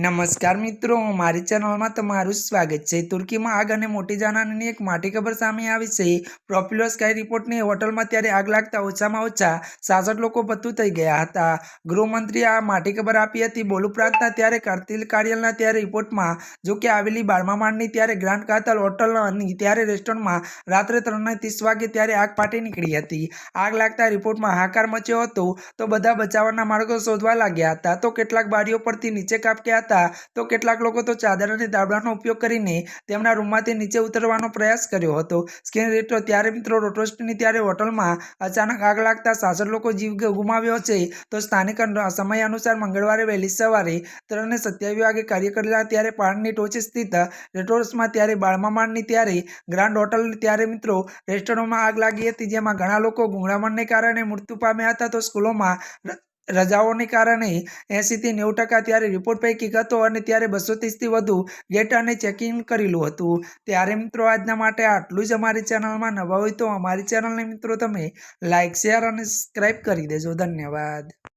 નમસ્કાર મિત્રો, મારી ચેનલમાં તમારું સ્વાગત છે. તુર્કીમાં આગ અને મોટી જાનહાનિની એક માટી ખબર સામે આવી છે. પોપ્યુલર સ્કાય રિપોર્ટની હોટલમાં ત્યારે આગ લાગતા ઓછામાં ઓછા સાસઠ લોકો પત્તું થઈ ગયા હતા. ગૃહમંત્રીએ આ માટી ખબર આપી હતી. બોલ પ્રાંતના ત્યારે કાર્તિલ કાર્યલના ત્યારે રિપોર્ટમાં, જો કે આવેલી બારમા માળની ત્યારે ગ્રાન્ડ કાતલ હોટલની ત્યારે રેસ્ટોરન્ટમાં રાત્રે ત્રણને ત્રીસ વાગે ત્યારે આગ ફાટી નીકળી હતી. આગ લાગતા રિપોર્ટમાં હાકાર મચ્યો હતો. તો બધા બચાવવાના માર્ગો શોધવા લાગ્યા હતા. તો કેટલાક બારીઓ પરથી નીચે કાપક્યા હતા. તો કેટલાક લોકો તો ચાદર અને દાબડાનો ઉપયોગ કરીને તેમના રૂમમાંથી નીચે ઉતરવાનો પ્રયાસ કર્યો હતો. સ્કીન રેટો ત્યારે મિત્રો રોટોસ્ટની ત્યારે હોટલમાં અચાનક આગ લાગતા સાસઠ લોકો જીવ ગુમાવ્યો છે. તો સ્થાનિક સમય અનુસાર મંગળવારે વહેલી સવારે ત્રણ સત્યાવીસ વાગે કાર્ય કરેલા ત્યારે પહાડની ટોચે સ્થિત રેટોર્સમાં ત્યારે બાળમામાણની ત્યારે ગ્રાન્ડ હોટલ ત્યારે મિત્રો રેસ્ટોરન્ટમાં આગ લાગી હતી, જેમાં ઘણા લોકો ગુંગળામણને કારણે મૃત્યુ પામ્યા હતા. તો સ્કૂલોમાં રજાઓને કારણે એંસીથી નેવું ટકા ત્યારે રિપોર્ટ પૈકી હતો અને ત્યારે બસો ત્રીસથી વધુ ગેટ અને ચેકિંગ કરેલું હતું. ત્યારે મિત્રો આજના માટે આટલું જ અમારી ચેનલમાં નવા હોય તો અમારી ચેનલને મિત્રો તમે લાઇક શેર અને સબસ્ક્રાઈબ કરી દેજો. ધન્યવાદ.